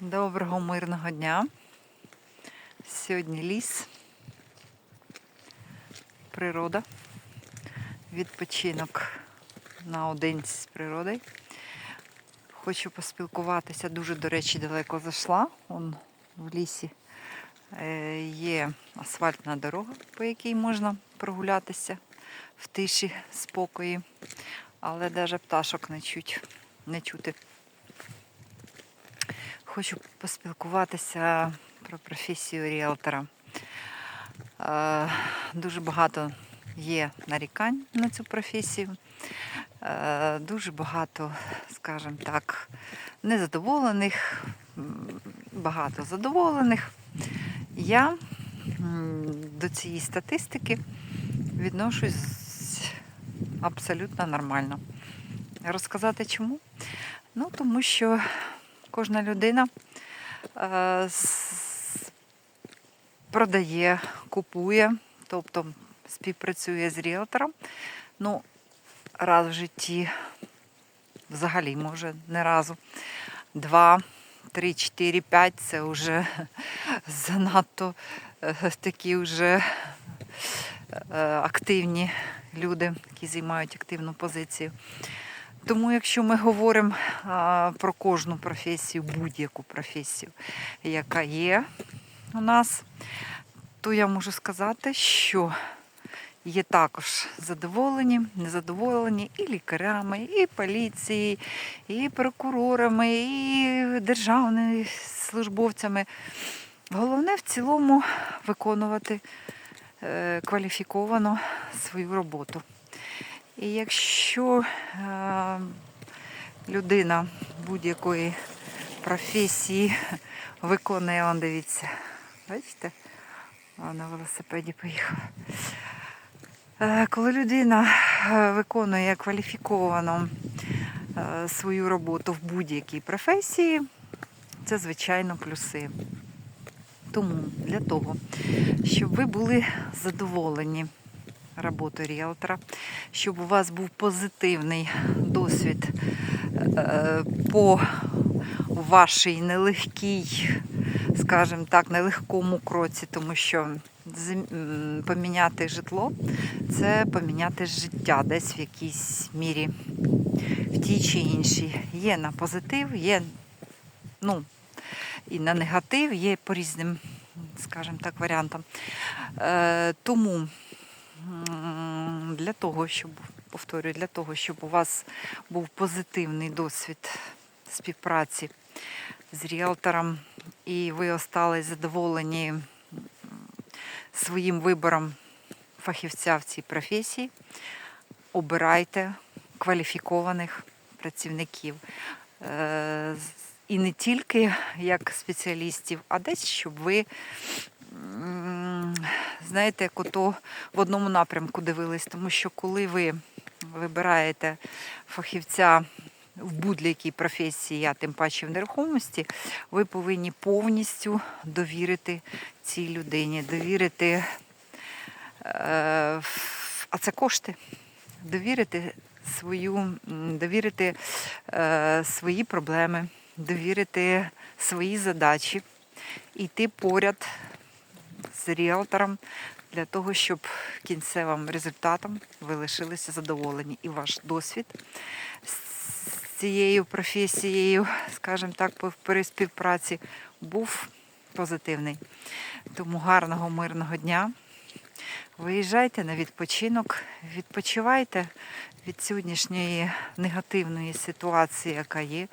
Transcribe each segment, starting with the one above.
Доброго мирного дня. Сьогодні ліс, природа, відпочинок наодинці з природою. Хочу поспілкуватися, дуже, до речі, далеко зайшла. Вон в лісі е, є асфальтна дорога, по якій можна прогулятися в тиші, спокої, але навіть пташок не чуть, не чути. Хочу поспілкуватися про професію ріелтора. Е, Дуже багато є нарікань на цю професію. Е, Дуже багато, скажімо так, незадоволених, багато задоволених. Я до цієї статистики відношусь абсолютно нормально. Розказати чому? Ну, тому що кожна людина е, продає, купує, тобто співпрацює з ріелтором. Ну, раз в житті, взагалі, може, не разу. Два, три, чотири, п'ять це вже занадто е, такі вже е, активні люди, які займають активну позицію. Тому, якщо ми говоримо про кожну професію, будь-яку професію, яка є у нас, то я можу сказати, що є також задоволені, незадоволені і лікарями, і поліцією, і прокурорами, і державними службовцями. Головне в цілому виконувати е, кваліфіковано свою роботу. І якщо е, людина будь-якої професії виконує, он дивіться, бачите, О, на велосипеді поїхав. Е, коли людина е, виконує кваліфіковано свою роботу в будь-якій професії, це звичайно плюси. Тому для того, щоб ви були задоволені роботою ріелтора, щоб у вас був позитивний досвід е, по вашій нелегкій, скажімо так, нелегкому кроці, тому що поміняти житло це поміняти життя десь в якійсь мірі, в тій чи іншій. Є на позитив, є ну, і на негатив, є по різним, скажімо так, варіантам. Е, тому для того, щоб повторюю, для того, щоб у вас був позитивний досвід співпраці з ріелтором, і ви остались задоволені своїм вибором фахівця в цій професії, обирайте кваліфікованих працівників. Е, І не тільки як спеціалістів, а десь, щоб ви знаєте, як ото в одному напрямку дивились, тому що коли ви вибираєте фахівця в будь-якій професії, а тим паче в нерухомості, ви повинні повністю довірити цій людині, довірити, е, а це кошти, довірити свою, довірити е, свої проблеми, довірити свої задачі, йти поряд з ріелтором для того, щоб кінцевим результатом ви лишилися задоволені. І ваш досвід з цією професією, скажімо так, при співпраці був позитивний. Тому гарного, мирного дня. Виїжджайте на відпочинок, відпочивайте від сьогоднішньої негативної ситуації, яка є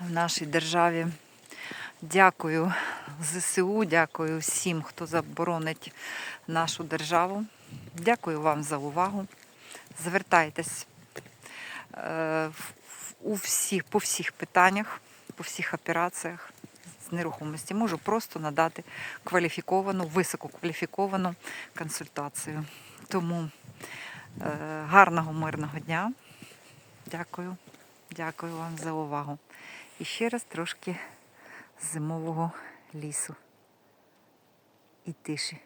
в нашій державі. Дякую ЗСУ, дякую всім, хто заборонить нашу державу. Дякую вам за увагу. Звертайтесь е, по всіх питаннях, по всіх операціях з нерухомості. Можу просто надати кваліфіковану, висококваліфіковану консультацію. Тому е, гарного мирного дня. Дякую. Дякую вам за увагу. І ще раз трошки зимового лісу і тиші.